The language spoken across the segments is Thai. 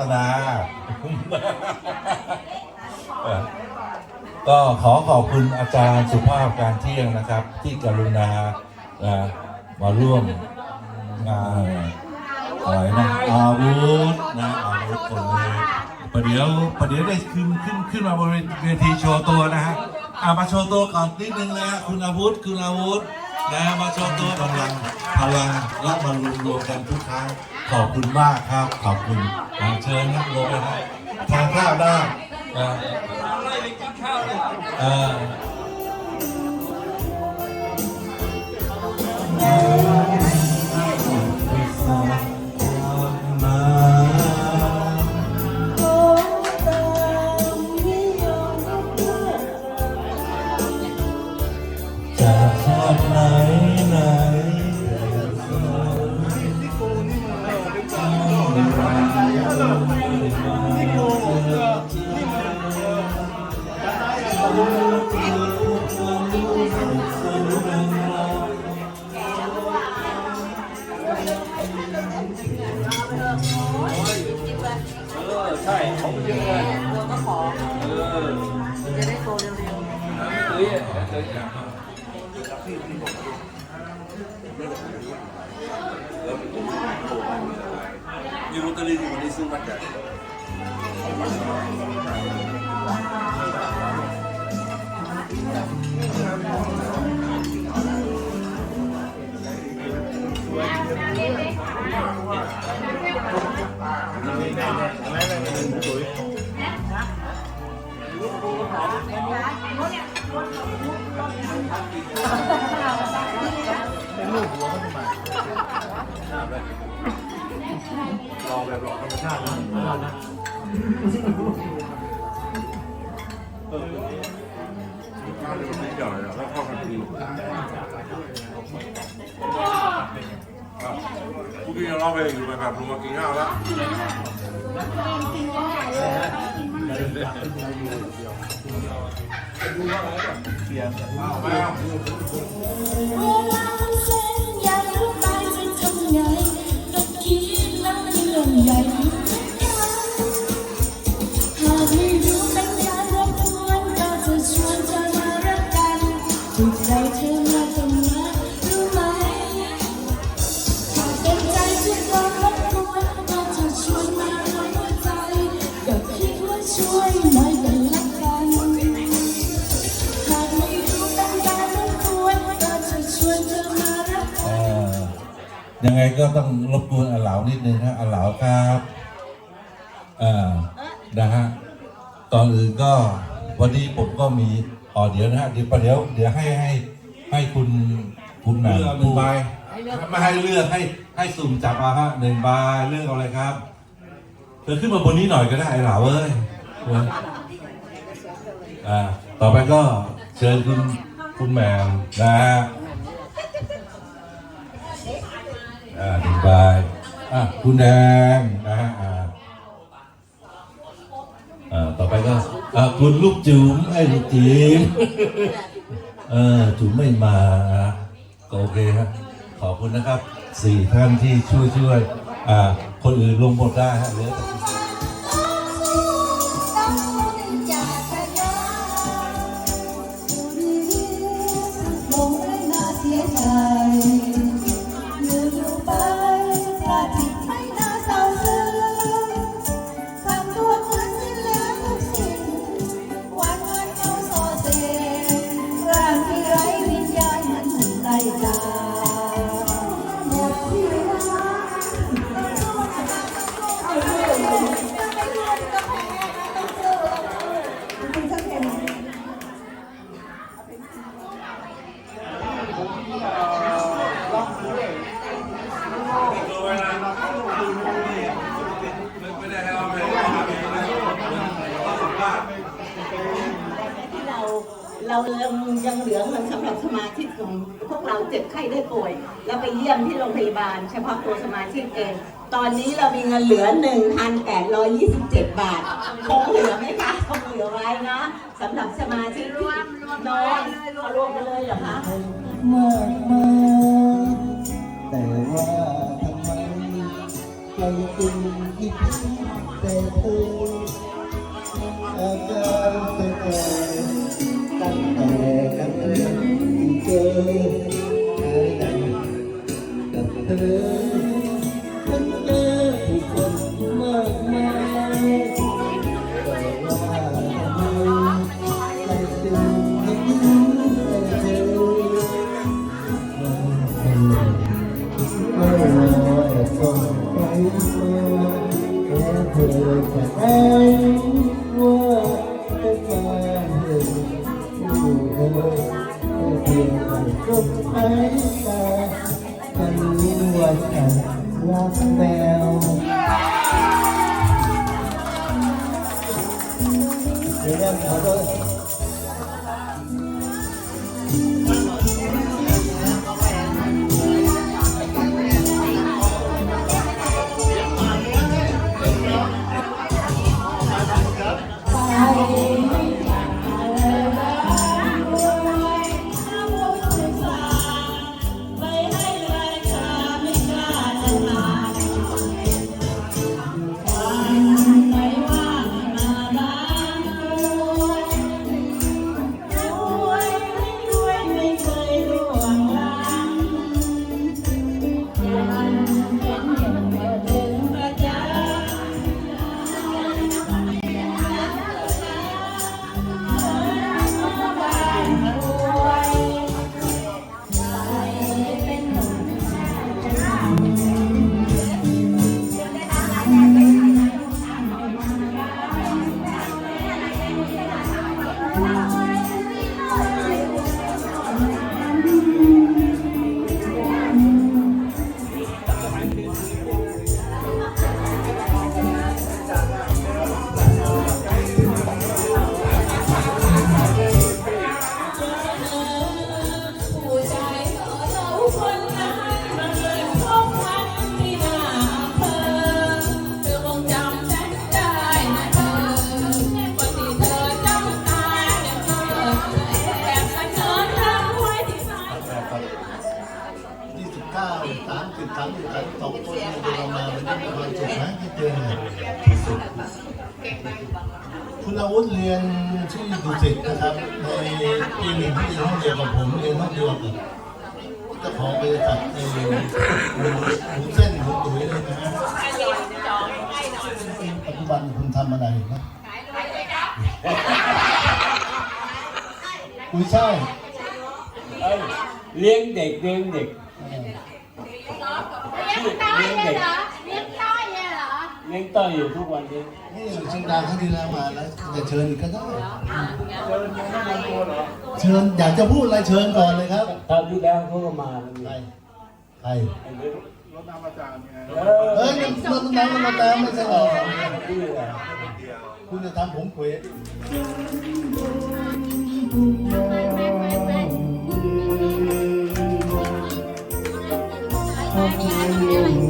ตนา ก็ขอขอบคุณอาจารย์สุภาพการเที่ยงนะครับ ที่กรุณานะมาร่วมงานอะไรนะอาวุธนะอาวุธคนนี้ประเดี๋ยวประเดี๋ยวได้ขึ้นขึ้นขึ้นมาบนเวทีโชว์ตัวนะฮะอามาโชว์ตัวก่อนนิดนึงเลยฮะคุณอาวุธคุณอาวุธ นะมาโชว์ตัวกำลังพลังและมารวมรวมกันทุกครั้งขอบคุณมากครับขอบคุณเชิญนักลงนะฮะทานข้าวได้นะเอ่อจา ยเฮ้ยมีลอตเตอรี่ที่วันนี้ซื้อมาจาก ลองแบบลองธรรมชาตินะนะเออข้าวมันไม่หย่อนแล้วเข้ากันดีผู้ที่เราไปอยู่ไปแบบลงมกินข้าวแล้วใจ ไงก็ต้องรบกวนอาเหลานิดนึงฮะอาเหลาครับเอ่อนะฮะตอนอื่นก็วันนี้ผมก็มีอ๋อเดี๋ยวนะฮะเดี๋ยวประเดี๋ยวเดี๋ยวให้ให้ให้คุณคุณแหม่มหนึ่งใบไม่ให้เลือกให้ให้สุ่มจับมาฮะหนึ่งใบเลือกเอาอะไรครับเธอขึ้นมาบนนี้หน่อยก็ได้ไอ้เหลาเอ้ยอ่าต่อไปก็เชิญคุณคุณแหม่มนะฮะ บายอะคุณแดงนะฮะอ่าอ่าต่อไปก็อ่าคุณลูกจุ๋มไอ้ลูกจิ๋มเออจุ๋มไม่มาอะก็โอเคครับขอบคุณนะครับสี่ท่านที่ช่วยช่วยอ่าคนอื่นลงหมดได้ฮะเหลือแต่ พยาบาล เฉพาะตัวสมาชิกเอง ตอนนี้เรามีเงินเหลือ 1,827 บาท คงเหลือไหมคะคงเหลือไว้เนาะสำหรับสมาชิกที่น้อยเอารวมกันเลยเหรอคะมากมายแต่ว่าทำไมใจจริงที่พี่แต่เธออาการเป็น กั ปัจจุบันคุณทำอะไรครับกุยช่ายเอ้ยเลี้ยงเด็กเลี้ยงเด็กเออเลี้ยงเด็กเลี้ยงต้อยเนี่ยเหรอเลี้ยงต้อยอยู่ทุกวันนี้นี่เชียงดาวครั้งที่แล้วมาแล้วจะเชิญอีกก็ได้เชิญมาแนะนำตัวเหรอเชิญอยากจะพูดอะไรเชิญก่อนเลยครับคราวที่แล้วเขาก็มาใครใครไอ้เรื่องร ถน้ำอาจารย์ไงเออเฮ้ยมันมันน้ำมันน้ำไม่ใช่หรอนี่แหละคุณจะทำผมเขวทิ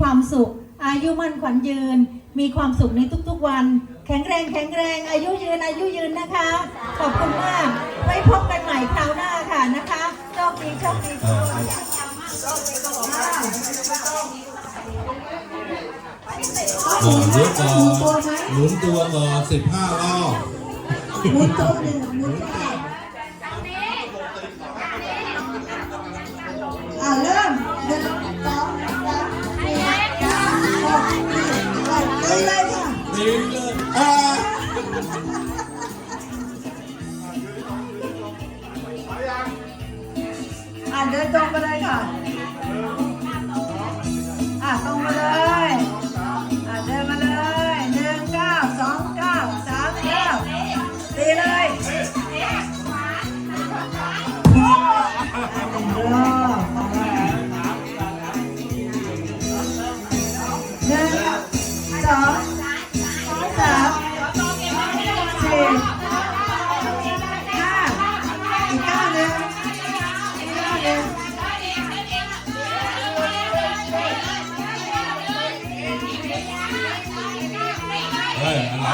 ความสุข อายุมั่นขวัญยืน มีความสุขในทุกๆวัน แข็งแรงแข็งแรง อายุยืนอายุยืนนะคะ ขอบคุณมาก ไว้พบกันใหม่คราวหน้าค่ะนะคะโชคดีโชคดีทุกคนก่อนเดี๋ยวก่อนหมุนตัวก่อนสิบห้ารอบหมุนตัวหนึ่งหมุนตัว ค่ะนี่เลยอ่าอ่านเดินตรงไปเลยค่ะ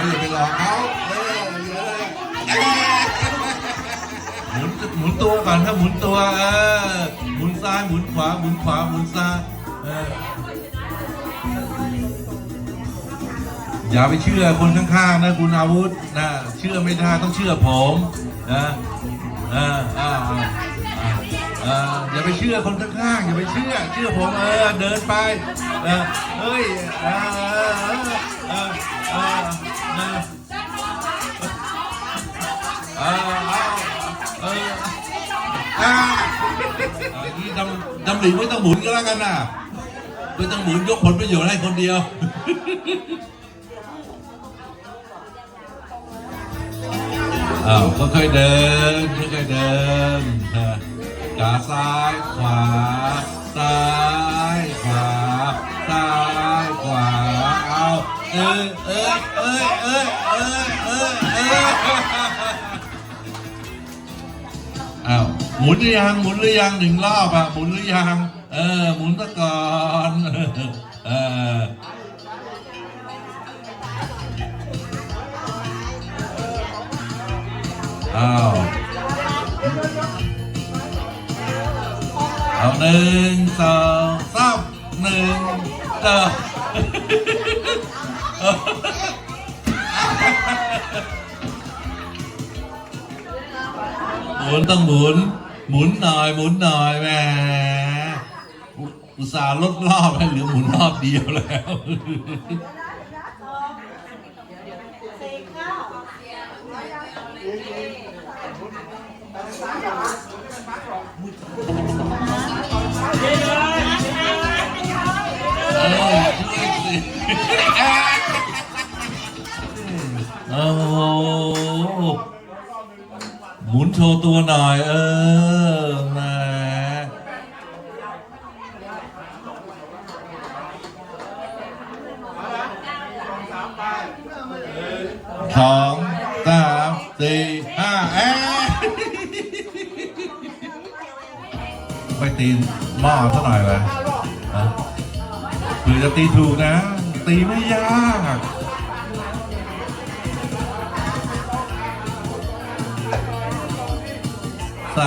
อย่าไปหลอกเขาเออเออหมุนหมุนตัวก่อนถ้าหมุนตัวเออหมุนซ้ายหมุนขวาหมุนขวาหมุนซ้ายเอออย่าไปเชื่อคนข้างๆนะคุณอาวุธนะเชื่อไม่ได้ต้องเชื่อผมนะอออ่าอ่าอย่าไปเชื่อคนข้างๆอย่าไปเชื่อ เชื่อผมเออเดินไปเออเฮ้ยเออิไม่ต้องหมุนก็แล้วกันนะไม่ต้องหมุนยกผลประโยชน์ให้คนเดียวอ้าวค่อยๆเดินค่อยๆเดินขาซ้ายขวาซ้ายขวาซ้ายขวาเอาเอ้ยเอ้ยเอ้ยเอ้ยเอ้ยเอ้ย หมุนหรือยัง หมุนหรือยังหนึ่งรอบอะหมุนหรือยัง เออ หมุนซะก่อนเอออ้าวเอาหนึ่งสองสามหนึ่งสองหมุนต้องหมุน หมุนหน่อย หมุนหน่อยแหมอุอุตส่าห์ลดรอบให้เหลือหมุนรอบเดียวแล้วเออช่วยสิโอ้ โชว์ตัวหน่อย เออมาสองสามสี่ห้าเอ๊ไปตีหม้อซะหน่อยไหมหรือจะตีถูกนะ ตีไม่ยาก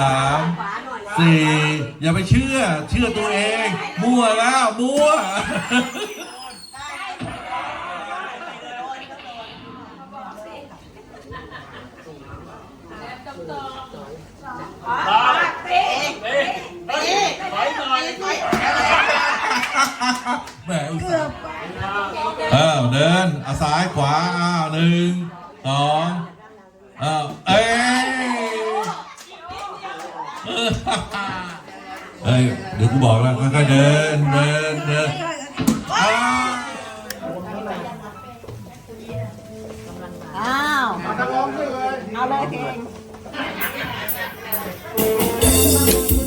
ามสี่อย่าไปเชื่อ เชื่อตัวเอง มั่วแล้วมั่วแหมอุตส่าห์อ้าวเดินอาซ้ายขวาอ้าวหนึ่งสองอ้าวเอ้ย เอ้ยเดี๋ยวกูบอกแล้วค่อยๆเดินเดินเดินอ้าวอ้าวเอาเลยเ